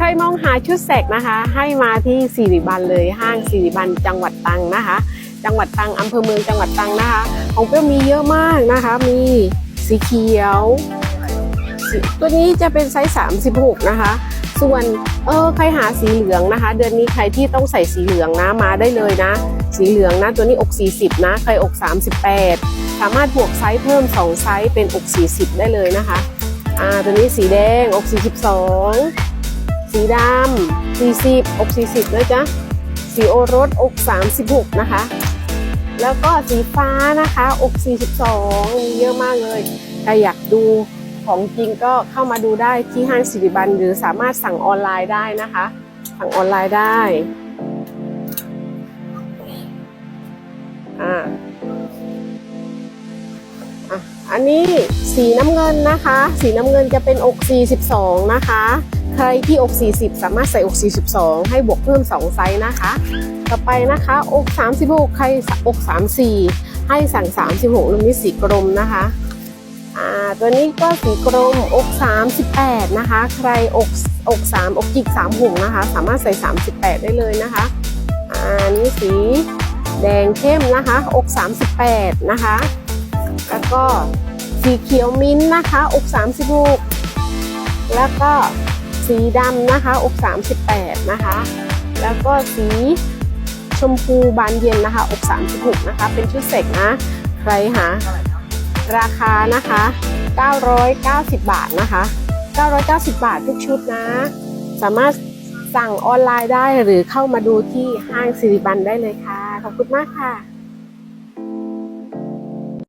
ใครมองหาชุดแสกนะคะ ให้มาที่สิริบันเลยห้างสิริบันจังหวัดตรังนะคะ จังหวัดตรังอำเภอเมืองจังหวัดตรังนะคะ ของเปรี้ยวมีเยอะมากนะคะ มีสีเขียว ตัวนี้จะเป็นไซส์36 นะคะ ส่วนเออใครหาสีเหลืองนะคะ เดือนนี้ใครที่ต้องใส่สีเหลืองนะมาได้เลยนะ สีเหลืองนะตัวนี้อก 40 นะ ใครอก 38 สามารถบวกไซส์เพิ่ม 2 ไซส์เป็นอก 40 ได้เลยนะคะอ่าตัวนี้สีแดงอก 42 สีดำ40อก40ด้วยจ้ะสีโอรสอก36 นะคะ แล้วก็สีฟ้านะคะอก 42 มีเยอะมากเลยใครอยากดูของจริงก็เข้ามาดูได้ที่ห้างสิริบันหรือสามารถสั่งออนไลน์ได้นะคะ สั่งออนไลน์ได้อ่าอันนี้สีน้ำเงินนะคะ สีน้ำเงินจะเป็นอก 42 นะคะ ใครที่อก 40 สามารถใส่อก 42 ให้บวกเพิ่ม 2 ไซส์นะคะ ต่อไปนะคะอก 36 ใครอก 34 ให้สั่ง 36รุ่นนี้สีกรมนะคะอ่าตัวนี้ก็สีกรมอก 38 นะคะ ใครอกอก3อกจิก36นะคะ สามารถใส่ 38 ได้เลยนะคะอ่านี่สีแดงเข้มนะคะ อก 38 นะคะ แล้วก็สีเขียวมิ้นท์นะคะ อก 36 แล้วก็ สีดำนะคะ อก 38 นะคะ แล้วก็สีชมพูบานเย็นนะคะ อก 36 นะคะ เป็นชุดเสกนะ ใครหาราคานะคะ 990 บาทนะคะ 990 บาททุกชุดนะ สามารถสั่งออนไลน์ได้หรือเข้ามาดูที่ห้างสิริบันได้เลยค่ะ ขอบคุณมากค่ะ